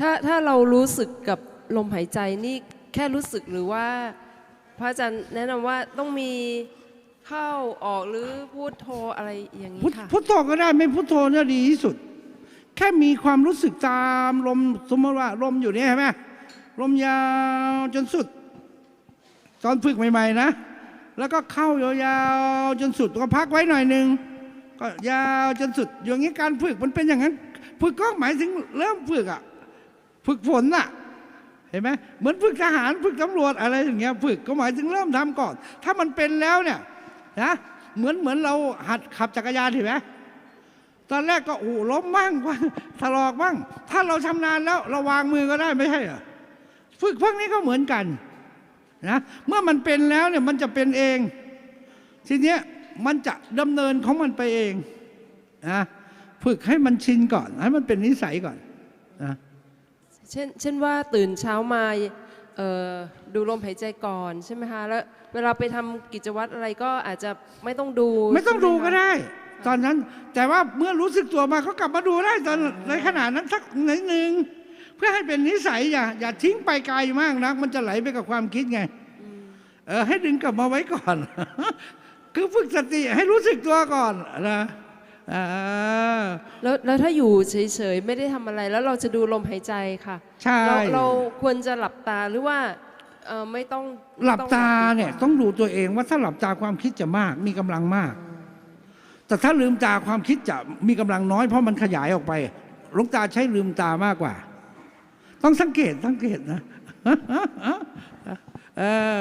ถ้าถ้าเรารู้สึกกับลมหายใจนี่แค่รู้สึกหรือว่า พระอาจารย์แนะนำว่าต้องมีเข้าออกหรือพูดโทรอะไรอย่างนี้พุทค่ะ พุทโธก็ได้ไม่พุทโธเนี่ยดีที่สุด แค่มีความรู้สึกตามลมสมมติว่าลมอยู่เนี่ยใช่ไหมลมยาวจนสุด ตอนฝึกใหม่ ๆ นะ แล้วก็เข้ายาวๆจนสุดก็พักไว้หน่อยหนึ่งก็ยาวจนสุด อย่างนี้การฝึกมันเป็นอย่างนั้น ฝึกก็หมายถึงเริ่มฝึกอะ ฝึกฝนน่ะเห็นไหมเหมือนฝึกทหารฝึกตำรวจอะไรอย่างเงี้ยฝึกก็หมายถึงเริ่มทำก่อน ถ้ามันเป็นแล้วเนี่ยนะเหมือนเหมือนเราหัดขับจักรยานเห็นไหมตอนแรกก็โอ้ล้มบ้างว่าถลอกบ้าง ถ้าเราชำนาญแล้วเราวางมือก็ได้ไม่ใช่เหรอฝึกพวกนี้ก็เหมือนกันนะเมื่อมันเป็นแล้วเนี่ยมันจะเป็นเอง ทีเนี้ยมันจะดำเนินของมันไปเองนะฝึกให้มันชินก่อนให้มันเป็นนิสัยก่อนนะ เช่นเช่นว่าตื่นเช้ามาเอ่อดูลมหายใจก่อนใช่ไหมคะแล้วเวลาไปทำกิจวัตรอะไรก็อาจจะไม่ต้องดู ไม่ต้องดูใช่หก็คะได้ ตอนนั้นแต่ว่าเมื่อรู้สึกตัวมาก็กลับมาดูได้ตอนในขณะนั้นสักหนอยหนึ่งเพื่อให้เป็นนิสัยอย่าอย่าทิ้งไปไกลมากนะมันจะไหลไปกับความคิดไงเออให้ดึงกลับมาไว้ก่อน คือฝึกสติให้รู้สึกตัวก่อนนะเออแล้วแล้วถ้าอยู่เฉยๆไม่ได้ทำอะไร แล้วเราจะดูลมหายใจค่ะใช่ เราเราควรจะหลับตาหรือว่าเอ่อไม่ต้องหลับตาไม่องเนี่ยดีกว่ต้องดูตัวเองว่าถ้าหลับตาความคิดจะมาก มีกำลังมาก แต่ถ้าลืมตาความคิดจะมีกำลังน้อยเพราะมันขยายออกไปหลวงตาใช้ลืมตามากกว่า ต้องสังเกตสังเกตนะ เออ